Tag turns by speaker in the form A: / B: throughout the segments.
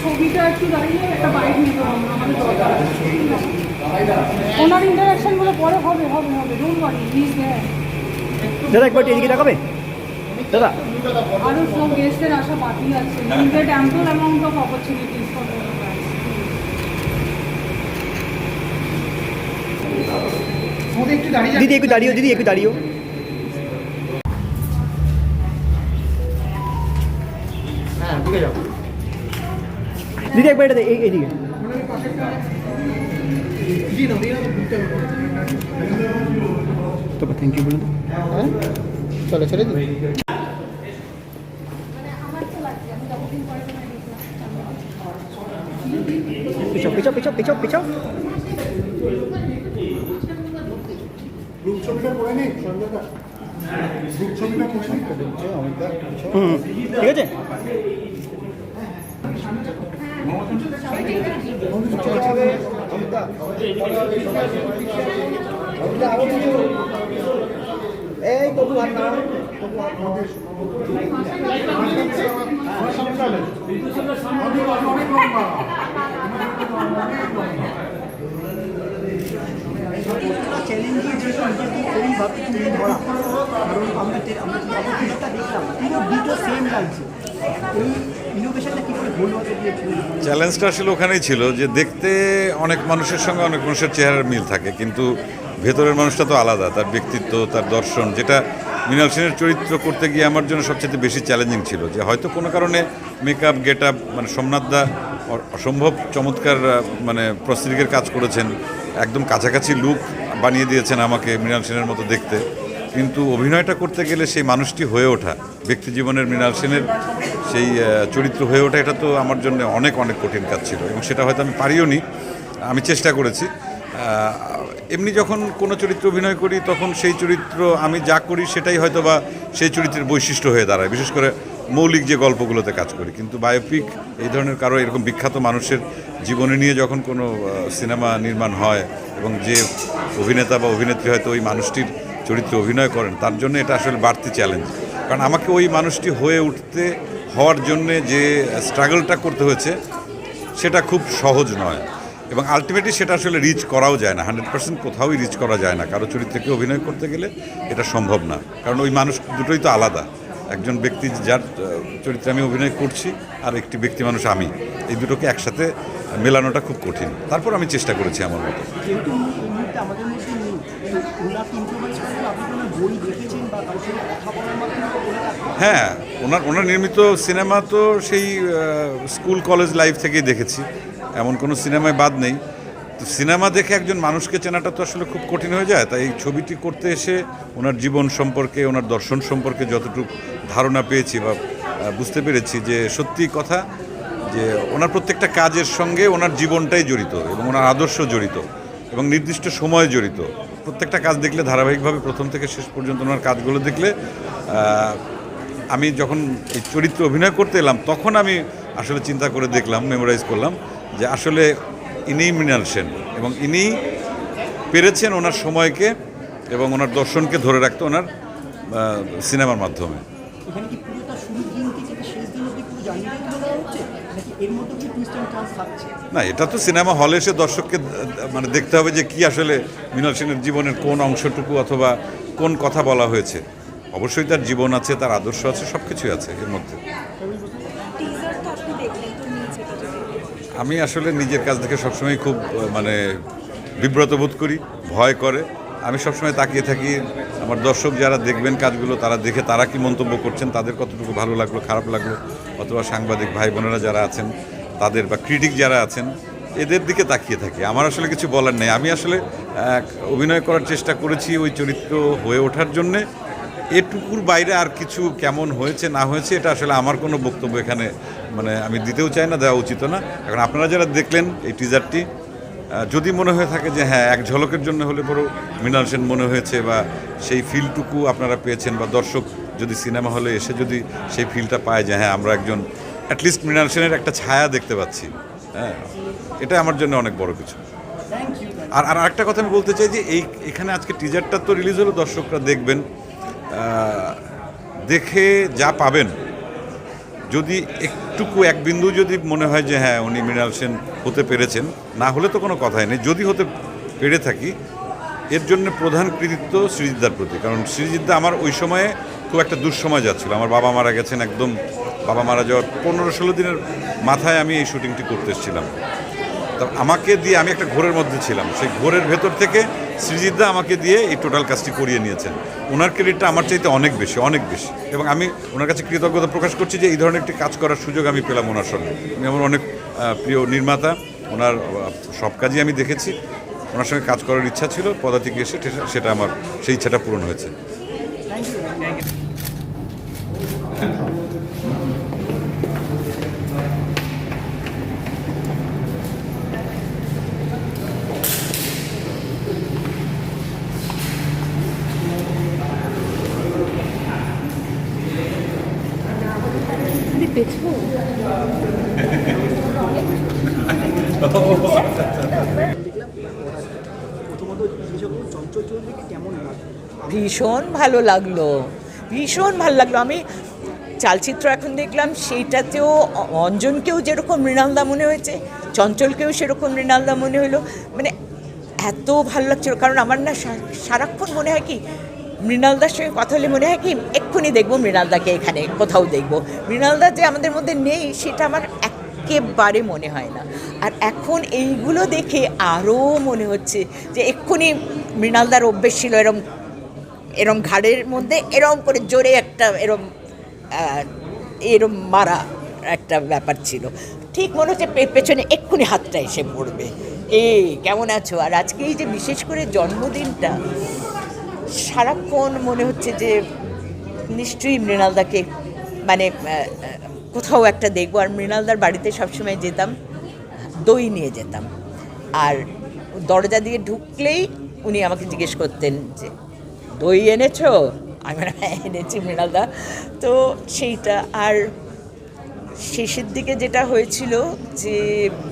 A: ছবিটা একটু দাঁড়িয়ে একটা বাইক নিতে হবে আমাদের দরকার ওনার ইন্টারাকশনগুলো পরে হবে হবে হবে ডোন্ট ওয়ারি প্লিজ দেয়
B: দাদা একবার এদিকে দেখাবে? দাদা।
A: আরও সব গেস্টের আশা বাকি আছে। Limited ample amount of opportunities for
B: দিদি একটু দাঁড়িয়েও দিদি একটু দাঁড়িয়েও। দিদি একবার এটা এই এইদিকে। তো থ্যাংক ইউ বলুন।
C: চলে চলে দিন।
B: পিছাও পিছাও পিছাও পিছাও পিছাও। ঠিক আছে?
C: এই তবু হাত না তবু হাত না
D: চ্যালেঞ্জের যে ইন্টারভিউ করেই তুমি ধরা কারণ আমরা আমরা দেখলাম পুরো দুটো সেম লাগছে
E: চ্যালেঞ্জটা আসলে ওখানেই ছিল যে দেখতে অনেক মানুষের সঙ্গে অনেক মানুষের চেহারার মিল থাকে, কিন্তু ভেতরের মানুষটা তো আলাদা, তার ব্যক্তিত্ব, তার দর্শন, যেটা মৃণাল সেনের চরিত্র করতে গিয়ে আমার জন্য সবচেয়ে বেশি চ্যালেঞ্জিং ছিল, যে হয়তো কোনো কারণে মেকআপ গেট আপ মানে সোমনাথ দা অসম্ভব চমৎকার মানে প্রস্থিতিকের কাজ করেছেন, একদম কাছাকাছি লুক বানিয়ে দিয়েছেন আমাকে মৃণাল সেনের মতো দেখতে। কিন্তু অভিনয়টা করতে গেলে সেই মানুষটি হয়ে ওঠা, ব্যক্তি জীবনের মৃণাল সেনের সেই চরিত্র হয়ে ওঠা, এটা তো আমার জন্য অনেক অনেক কঠিন কাজ ছিল এবং সেটা হয়তো আমি পারিও নি, আমি চেষ্টা করেছি। এমনি যখন কোনো চরিত্র অভিনয় করি, তখন সেই চরিত্র আমি যা করি সেটাই হয়তো বা সেই চরিত্রের বৈশিষ্ট্য হয়ে দাঁড়ায়, বিশেষ করে মৌলিক যে গল্পগুলোতে কাজ করি। কিন্তু বায়োপিক এই ধরনের কারও এরকম বিখ্যাত মানুষের জীবনে নিয়ে যখন কোনো সিনেমা নির্মাণ হয় এবং যে অভিনেতা বা অভিনেত্রী হয়তো ওই মানুষটির চরিত্রে অভিনয় করেন, তার জন্য এটা আসলে বাড়তি চ্যালেঞ্জ কারণ আমাকে ওই মানুষটি হয়ে উঠতে, হওয়ার জন্যে যে স্ট্রাগলটা করতে হয়েছে, সেটা খুব সহজ নয়। এবং আলটিমেটলি সেটা আসলে রিচ করাও যায় না হান্ড্রেড পার্সেন্ট কোথাওই রিচ করা যায় না। কারও চরিত্রকে অভিনয় করতে গেলে এটা সম্ভব না। কারণ ওই মানুষ দুটোই তো আলাদা। একজন ব্যক্তি যার চরিত্রে আমি অভিনয় করছি, আর একটি ব্যক্তি মানুষ আমি। এই দুটোকে একসাথে মেলানোটা খুব কঠিন। তারপর আমি চেষ্টা করেছি আমার মতো। হ্যাঁ ওনার ওনার নির্মিত সিনেমা তো সেই স্কুল, কলেজ লাইফ থেকেই দেখেছি। এমন কোনো সিনেমায় বাদ নেই। তো সিনেমা দেখে একজন মানুষকে চেনাটা তো আসলে খুব কঠিন হয়ে যায়। তাই এই ছবিটি করতে এসে ওনার জীবন সম্পর্কে, ওনার দর্শন সম্পর্কে যতটুকু ধারণা পেয়েছি বা বুঝতে পেরেছি যে সত্যি কথা যে ওনার প্রত্যেকটা কাজের সঙ্গে ওনার জীবনটাই জড়িত এবং ওনার আদর্শ জড়িত এবং নির্দিষ্ট সময় জড়িত। প্রত্যেকটা কাজ দেখলে, ধারাবাহিকভাবে প্রথম থেকে শেষ পর্যন্ত ওনার কাজগুলো দেখলে আমি যখন এই চরিত্রে অভিনয় করতে এলাম, তখন আমি আসলে চিন্তা করে দেখলাম মেমোরাইজ করলাম যে আসলে ইনিই মৃণাল সেন এবং ইনি পেরেছেন ওনার সময়কে এবং ওনার দর্শনকে ধরে রাখতে ওনার সিনেমার মাধ্যমে।
D: এখানে কি পুরোটা শুরুর দিন থেকে শেষ দিন অবধি পুরো হচ্ছে? নাকি এর মধ্যে
E: না এটা তো সিনেমা হলে এসে দর্শককে মানে দেখতে হবে যে কি আসলে মৃণাল সেনের জীবনের কোন অংশটুকু অথবা কোন কথা বলা হয়েছে। অবশ্যই তার জীবন আছে তার আদর্শ আছে সব কিছুই আছে এর মধ্যে। আমি আসলে নিজের কাজ দেখে সবসময় খুব মানে বিব্রত বোধ করি ভয় করে। আমি সবসময় তাকিয়ে থাকি আমার দর্শক যারা দেখবেন কাজগুলো তারা দেখে তারা কি মন্তব্য করছেন তাদের কতটুকু ভালো লাগল খারাপ লাগল অথবা সাংবাদিক ভাই বোনেরা যারা আছেন তাদের বা ক্রিটিক যারা আছেন, এদের দিকে তাকিয়ে থাকি। আমার আসলে কিছু বলার নেই। আমি আসলে অভিনয় করার চেষ্টা করেছি ওই চরিত্র হয়ে ওঠার জন্যে। এটুকুর বাইরে আর কিছু কেমন হয়েছে, না হয়েছে, এটা আসলে আমার কোনো বক্তব্য এখানে মানে আমি দিতেও চাই না, দেওয়া উচিত না। এখন আপনারা যারা দেখলেন এই টিজারটি যদি মনে হয়ে থাকে যে হ্যাঁ এক ঝলকের জন্য হলে পরেও মৃণাল সেন মনে হয়েছে বা সেই ফিলটুকু আপনারা পেয়েছেন বা দর্শক যদি সিনেমা হলে এসে যদি সেই ফিলটা পায় যে হ্যাঁ আমরা একজন অ্যাটলিস্ট মৃণাল সেনের একটা ছায়া দেখতে পাচ্ছি। হ্যাঁ এটা আমার জন্য অনেক বড় কিছু। আর আর আরেকটা কথা আমি বলতে চাই যে এই এখানে আজকে টিজারটা তো রিলিজ হলো দর্শকরা দেখবেন। দেখে যা পাবেন। যদি একটুকু এক বিন্দু যদি মনে হয় যে হ্যাঁ উনি মৃণাল সেন হতে পেরেছেন না হলে তো কোনো কথাই নেই। যদি হতে পেরে থাকি এর জন্য প্রধান কৃতিত্ব সৃজিতদার প্রতি। কারণ সৃজিতদা আমার ওই সময়ে খুব একটা দুঃসময় যাচ্ছিল। আমার বাবা মারা গেছেন একদম বাবা মারা যাওয়ার পনেরো ষোলো দিনের মাথায় আমি এই শুটিংটি করতে এসেছিলাম। তা আমাকে দিয়ে আমি একটা ঘোরের মধ্যে ছিলাম। সেই ঘোরের ভেতর থেকে সৃজিতদা আমাকে দিয়ে এই টোটাল কাজটি করিয়ে নিয়েছেন। ওনার ক্রেডিটটা আমার চাইতে অনেক বেশি অনেক বেশি। এবং আমি ওনার কাছে কৃতজ্ঞতা প্রকাশ করছি যে এই ধরনের একটি কাজ করার সুযোগ আমি পেলাম ওনার সঙ্গে। উনি আমার অনেক প্রিয় নির্মাতা। ওনার সব কাজই আমি দেখেছি। ওনার সঙ্গে কাজ করার ইচ্ছা ছিল, পদাতিক এসে সেটা আমার, সেই ইচ্ছাটা পূরণ হয়েছে।
F: ভীষণ ভালো লাগল। ভীষণ ভালো লাগল। আমি চালচিত্র এখন দেখলাম সেইটাতেও অঞ্জনকেও যেরকম মৃণালদা মনে হয়েছে চঞ্চলকেও সেরকম মৃণালদা মনে হলো। মানে এত ভালো লাগছিল। কারণ আমার না সারাক্ষণ মনে হয় কি মৃণালদার সঙ্গে কথা হলে মনে হয় কি এক্ষুনি দেখব মৃণালদাকে এখানে, কোথাও দেখব। মৃণালদা যে আমাদের মধ্যে নেই, সেটা আমার একেবারে মনে হয় না। আর এখন এইগুলো দেখে আরও মনে হচ্ছে যে এক্ষুনি মৃণালদার অভ্যেস ছিল এরম এরম ঘাড়ের মধ্যে এরম করে জোরে একটা এরম এরম মারা একটা ব্যাপার ছিল। ঠিক মনে হচ্ছে পেছনে এক্ষুনি হাতটা এসে পড়বে। এ, কেমন আছো? আর আজকে এই যে বিশেষ করে জন্মদিনটা, সারাক্ষণ মনে হচ্ছে যে নিশ্চয়ই মৃণালদাকে মানে কোথাও একটা দেখব। আর মৃণালদার বাড়িতে সবসময় যেতাম, দই নিয়ে যেতাম। আর দরজা দিয়ে ঢুকলেই উনি আমাকে জিজ্ঞেস করতেন যে, দই এনেছো? আমি হ্যাঁ এনেছি মৃণালদা। তো সেইটা, আর শেষের দিকে যেটা হয়েছিল যে,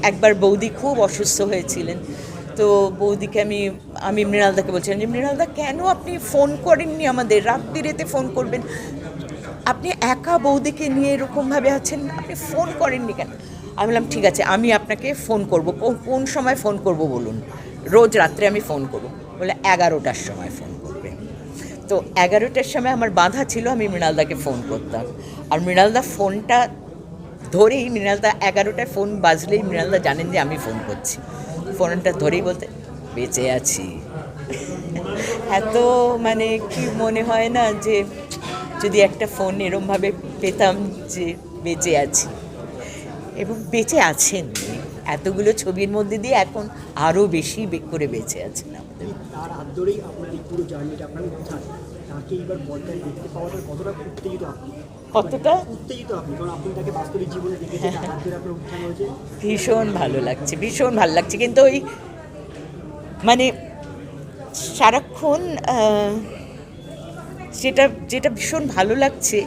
F: একবার বৌদি খুব অসুস্থ হয়েছিলেন। তো বৌদিকে আমি আমি মৃণালদাকে বলছিলাম যে মৃণালদা, কেন আপনি ফোন করেননি আমাদের? রাত বিরেতে ফোন করবেন। আপনি একা বৌদিকে নিয়ে এরকমভাবে আছেন? আপনি ফোন করেননি কেন? আমি বললাম, ঠিক আছে, আমি আপনাকে ফোন করব। কোন সময় ফোন করব বলুন? রোজ রাত্রে আমি ফোন করব। বলে, এগারোটার সময় ফোন করবে। তো এগারোটার সময় আমার বাধা ছিল, আমি মৃণালদাকে ফোন করতাম। আর মৃণালদা ফোনটা ধরেই, মৃণালদা এগারোটায় ফোন বাজলেই মৃণালদা জানেন যে আমি ফোন করছি। ফোনটা ধরেই বলতে, বেঁচে আছি। এত মানে কি মনে হয় না যে যদি একটা ফোন এরমভাবে পেতাম যে বেঁচে আছি। এবং বেঁচে আছেন এতগুলো ছবির মধ্যে দিয়ে এখন আরও বেশি করে বেঁচে আছেন আমাদের।
D: তাকে পর্দায় দেখতে পাওয়াটা কতটা উত্তেজিত আপনি।
F: কতটা?
D: উত্তেজিত আপনি কারণ আপনি তাকে বাস্তবিক জীবনে দেখেছেন তার আপনার উত্থান হয়েছে।
F: ভীষণ ভালো লাগছে ভীষণ ভালো লাগছে। কিন্তু ওই মানে সারাক্ষণ যেটা যেটা ভীষণ ভালো লাগছে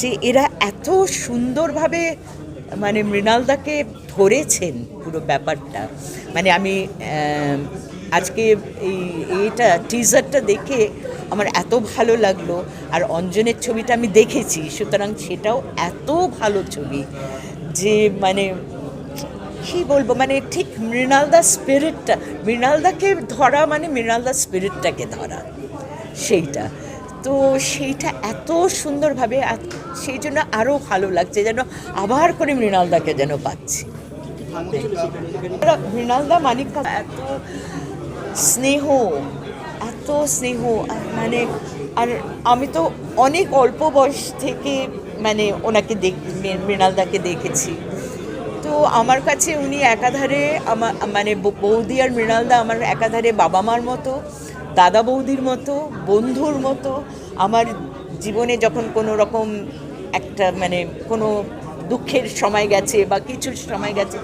F: যে এরা এত সুন্দরভাবে মানে মৃণালদাকে ধরেছেন পুরো ব্যাপারটা। মানে আমি আজকে এই এইটা টিজারটা দেখে আমার এত ভালো লাগল আর অঞ্জনের ছবিটা আমি দেখেছি সুতরাং সেটাও এত ভালো ছবি যে মানে কি বলব মানে ঠিক মৃণালদা স্পিরিটটা মৃণালদাকে ধরা মানে মৃণালদা স্পিরিটটাকে ধরা সেইটা। তো সেইটা এত সুন্দরভাবে সেই জন্য আরও ভালো লাগছে যেন আবার করে মৃণালদাকে যেন পাচ্ছি। মৃণালদা মানিক এত স্নেহ এত স্নেহ মানে আর আমি তো অনেক অল্প বয়স থেকে মানে ওনাকে দেখ মৃণালদাকে দেখেছি। তো আমার কাছে উনি একাধারে আমার মানে বৌদি আর মৃণালদা আমার একাধারে বাবা মার মতো, দাদা বৌদির মতো, বন্ধুর মতো। আমার জীবনে যখন কোনো রকম একটা মানে কোনো দুঃখের সময় গেছে বা কিছুর সময় গেছে,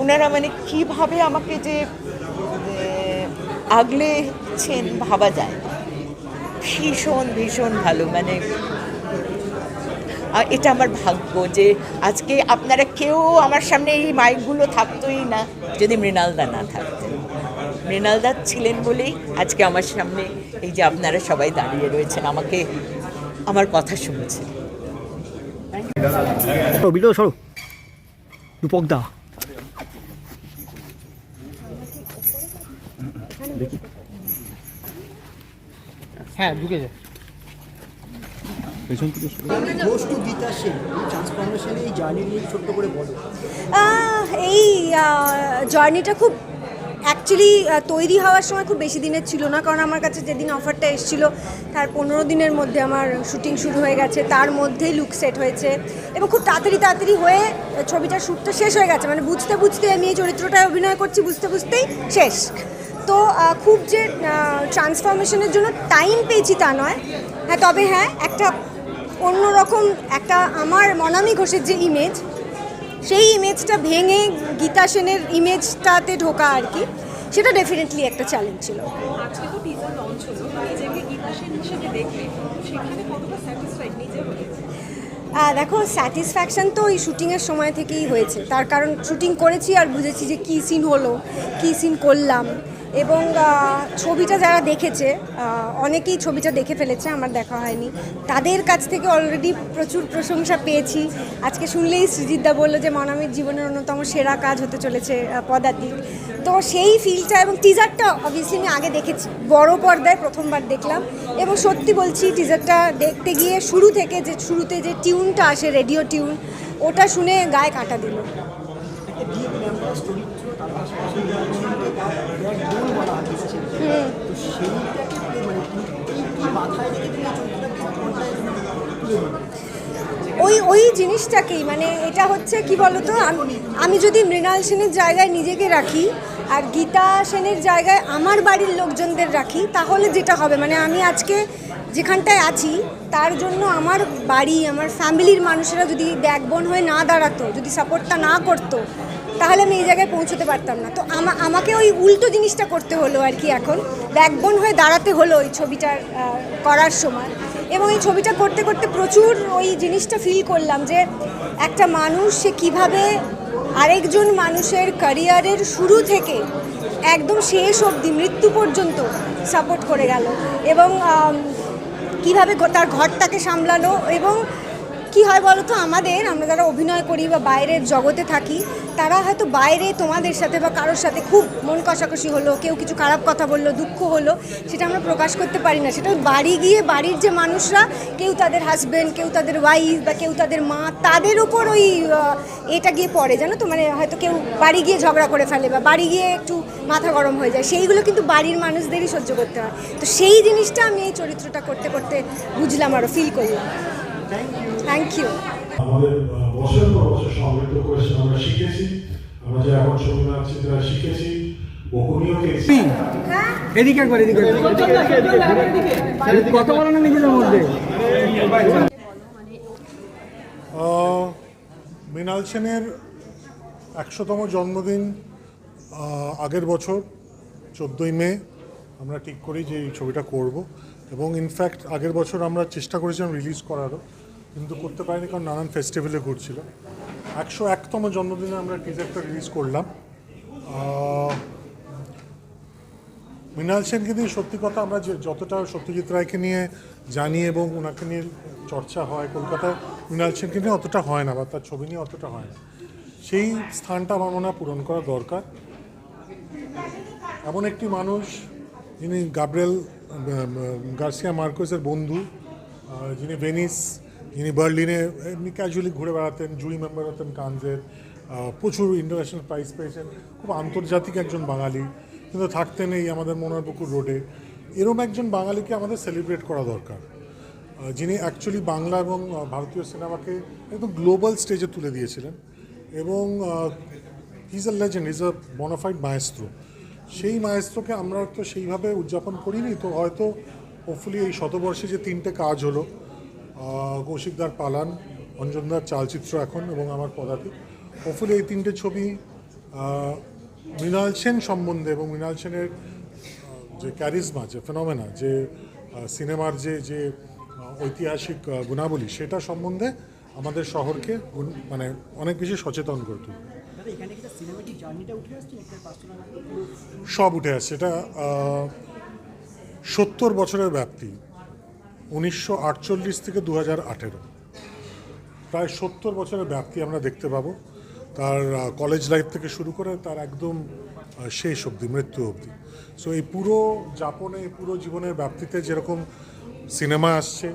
F: ওনারা মানে কীভাবে আমাকে যে আগলেছেন ভাবা যায়। ভীষণ ভীষণ ভালো মানে এটা আমার ভাগ্য যে আজকে আপনারা কেউ আমার সামনে এই মাইকগুলো থাকতোই না, যদি মৃণালদা না থাকতেন। মৃণালদা ছিলেন বলেই আজকে আমার সামনে এই যে আপনারা সবাই দাঁড়িয়ে রয়েছেন, আমাকে আমার কথা শুনছেন।
B: সরো।
D: হ্যাঁ ঢুকে যায়
B: পেছন থেকে
D: ঘোষ টু গীতা সেন এই ট্রান্সফরমেশনে এই জার্নি নিয়ে ছোট্ট করে বলো?
G: এই জার্নিটা খুব অ্যাকচুয়ালি তৈরি হওয়ার সময় খুব বেশি দিনের ছিল না কারণ আমার কাছে যেদিন অফারটা এসেছিল তার পনেরো দিনের মধ্যে আমার শুটিং শুরু হয়ে গেছে তার মধ্যেই লুক সেট হয়েছে। এবং খুব তাড়াতাড়ি তাড়াতাড়ি হয়ে ছবিটার শ্যুটটা শেষ হয়ে গেছে। মানে বুঝতে বুঝতে আমি এই চরিত্রটায় অভিনয় করছি বুঝতে বুঝতেই শেষ। তো খুব যে ট্রান্সফরমেশনের জন্য টাইম পেয়েছি তা নয়। হ্যাঁ তবে হ্যাঁ একটা অন্যরকম একটা আমার মনামি ঘোষের যে ইমেজ সেই ইমেজটা ভেঙে গীতা সেনের ইমেজটাতে ঢোকা আর কি সেটা ডেফিনেটলি একটা চ্যালেঞ্জ ছিল।
A: আজকে তো টিজার লঞ্চ হলো নিজেকে গীতা সেন হিসেবে দেখলে সেখানে কতটা স্যাটিসফাইড নিজে
G: দেখো স্যাটিসফ্যাকশন তো ওই শুটিংয়ের সময় থেকেই হয়েছে। তার কারণ শুটিং করেছি আর বুঝেছি যে কী সিন হলো কী সিন করলাম। এবং ছবিটা যারা দেখেছে অনেকেই ছবিটা দেখে ফেলেছে, আমার দেখা হয়নি। তাদের কাছ থেকে অলরেডি প্রচুর প্রশংসা পেয়েছি। আজকে শুনলেই সৃজিতদা বলল যে, মনামির জীবনের অন্যতম সেরা কাজ হতে চলেছে পদাতিক তো সেই ফিলটা এবং টিজারটা অবভিয়াসলি আমি আগে দেখেছি, বড় পর্দায় প্রথমবার দেখলাম। এবং সত্যি বলছি টিজারটা দেখতে গিয়ে শুরু থেকে যে, শুরুতে যে টিউনটা আসে রেডিও টিউন ওটা শুনে গায়ে কাটা দিল
D: একটা ডিএ ক্যাম্পাস চরিত্র তার পাশাপাশি জার্নিতে তার ব্যাকবোন বলা হয় গীতা সেন তো সেইটাকে মানে কি- কি কি মাথায় রেখে তুমি চরিত্রটা ঘটনায় তুলে ধরবে
G: ওই ওই জিনিসটাকেই মানে এটা হচ্ছে কি বলতো, আম- যদি মৃণাল সেনের জায়গায় নিজেকে রাখি আর গীতা সেনের জায়গায় আমার বাড়ির লোকজনদের রাখি, তাহলে যেটা হবে? মানে আমি আজকে যেখানটায় আছি, তার জন্য আমার বাড়ি, আমার ফ্যামিলির মানুষেরা যদি ব্যাকবোন হয়ে না দাঁড়াতো, যদি সাপোর্টটা না করতো, তাহলে আমি এই জায়গায় পৌঁছতে পারতাম না। তো আমাকে ওই উল্টো জিনিসটা করতে হলো আর কি এখন। ব্যাকবোন হয়ে দাঁড়াতে হলো ওই ছবিটার করার সময়। এবং এই ছবিটা করতে করতে প্রচুর ওই জিনিসটা ফিল করলাম যে একটা মানুষ সে কীভাবে আরেকজন মানুষের ক্যারিয়ারের শুরু থেকে একদম শেষ অবধি মৃত্যু পর্যন্ত সাপোর্ট করে গেল। এবং কীভাবে তার ঘরটাকে সামলালো এবং কি হয় বলো তো? আমাদের, আমরা যারা অভিনয় করি বা বাইরের জগতে থাকি, তারা হয়তো বাইরে তোমাদের সাথে বা কারোর সাথে খুব মন কষাকষি হলো, কেউ কিছু খারাপ কথা বলল, দুঃখ হলো, সেটা আমরা প্রকাশ করতে পারি না। সেটা বাড়ি গিয়ে বাড়ির যে মানুষরা, কেউ তাদের হাজব্যান্ড কেউ তাদের ওয়াইফ বা কেউ তাদের মা, তাদের উপর ওই এটা গিয়ে পড়ে, জানো তো? মানে হয়তো কেউ বাড়ি গিয়ে ঝগড়া করে ফেলে বা বাড়ি গিয়ে একটু মাথা গরম হয়ে যায়। সেইগুলো কিন্তু বাড়ির মানুষদেরই সহ্য করতে হয়। তো সেই জিনিসটা আমি এই চরিত্রটা করতে করতে বুঝলাম আরও ফিল করলাম। থ্যাংক ইউ
H: আমাদের আহ, বছরের পর বছর সমৃদ্ধ করেছে আমরা শিখেছি। আমরা যে এখন ছবি তারা শিখেছি।
B: এদিকে একবার এদিকে একবার। কথা না নিজেদের মধ্যে।
C: মৃণাল সেনের একশোতম জন্মদিন আগের বছর চোদ্দোই মে আমরা ঠিক করি যে এই ছবিটা করব। এবং ইনফ্যাক্ট আগের বছর আমরা চেষ্টা করেছিলাম রিলিজ করারও। কিন্তু করতে পারিনি কারণ নানান ফেস্টিভ্যালে ঘুরছিল। একশো একতম জন্মদিনে আমরা টিজারটা রিলিজ করলাম। মৃণাল সেনকে নিয়ে সত্যি কথা আমরা যে যতটা সত্যজিৎ রায়কে নিয়ে জানি এবং ওনাকে নিয়ে চর্চা হয় কলকাতায়, মৃণাল সেনকে নিয়ে অতটা হয় না বা তার ছবি নিয়ে অতটা হয় না। সেই স্থানটা আমার মনে হয় পূরণ করা দরকার। এমন একটি মানুষ যিনি গাব্রিয়েল গার্সিয়া মার্কোসের বন্ধু যিনি ভেনিস যিনি বার্লিনে এমনি ক্যাজুয়ালি ঘুরে বেড়াতেন জুই মেম্বার হতেন কানজের প্রচুর ইন্টারন্যাশনাল প্রাইজ পেয়েছেন, খুব আন্তর্জাতিক একজন বাঙালি, কিন্তু থাকতেন এই আমাদের মনোহরপুকুর রোডে এরম একজন বাঙালিকে আমাদের সেলিব্রেট করা দরকার। যিনি অ্যাকচুয়ালি বাংলা এবং ভারতীয় সিনেমাকে একদম গ্লোবাল স্টেজে তুলে দিয়েছিলেন। এবং is a legend is a bona fide maestro সেই মায়েস্ত্রোকে আমরা তো সেইভাবে উদযাপন করিনি, তো হয়তো হোপফুলি এই শতবর্ষে যে তিনটে কাজ হলো কৌশিকদার পালান অঞ্জনদার চালচিত্র এখন এবং আমার পদাতিক। হোপফুলি এই তিনটে ছবি মৃণাল সেন সম্বন্ধে এবং মৃণাল সেনের যে ক্যারিজমা যে ফেনোমেনা যে সিনেমার যে যে ঐতিহাসিক গুণাবলী সেটা সম্বন্ধে আমাদের শহরকে মানে অনেক বেশি সচেতন করে তুলবে।
D: দাদা এখানে কি সিনেমেটিক জার্নিটা উঠে আসছে? একটা পার্সোনাল
C: সব উঠে আসছে। এটা সত্তর বছরের ব্যাপ্তি। উনিশশো আটচল্লিশ থেকে দু হাজার আঠেরো। প্রায় সত্তর বছরের ব্যাপ্তি আমরা দেখতে পাবো। তার কলেজ লাইফ থেকে শুরু করে তার একদম শেষ অবধি, মৃত্যু অবধি। সো এই পুরো যাপনে, পুরো জীবনের ব্যাপ্তিতে যেরকম সিনেমা আসছে,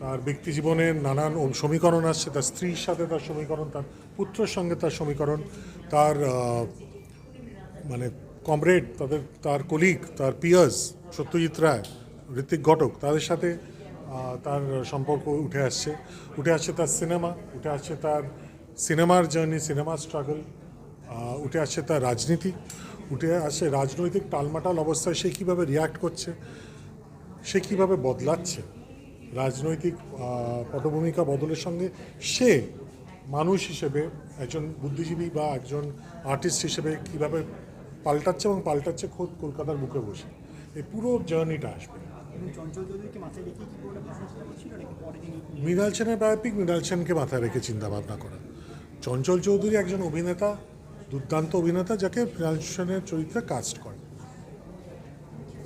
C: তার ব্যক্তি জীবনের নানান সমীকরণ আসছে। তার স্ত্রীর সাথে তার সমীকরণ, তার পুত্রের সঙ্গে তার সমীকরণ, তার মানে কমরেড তাদের, তার কলিগ তার পিয়ার্স সত্যজিৎ রায় ঋত্বিক ঘটক, তাদের সাথে তার সম্পর্ক উঠে আসছে। উঠে আসছে তার সিনেমা, উঠে আসছে তার সিনেমার জার্নি, সিনেমার স্ট্রাগল উঠে আসছে তার রাজনীতি। উঠে আসছে রাজনৈতিক টালমাটাল অবস্থায় সে কীভাবে রিয়াক্ট করছে, সে কীভাবে বদলাচ্ছে, রাজনৈতিক পটভূমিকা বদলের সঙ্গে সে মানুষ হিসেবে, একজন বুদ্ধিজীবী বা একজন আর্টিস্ট হিসেবে কীভাবে পাল্টাচ্ছে এবং পাল্টাচ্ছে খোদ কলকাতার বুকে বসে। এই পুরো জার্নিটা আসবে। মৃণাল সেনের বায়োপিক মৃণাল সেনকে মাথায় রেখে চিন্তা ভাবনা করা চঞ্চল চৌধুরী একজন অভিনেতা, দুর্দান্ত অভিনেতা, যাকে মৃণাল সেনের চরিত্রে কাস্ট করে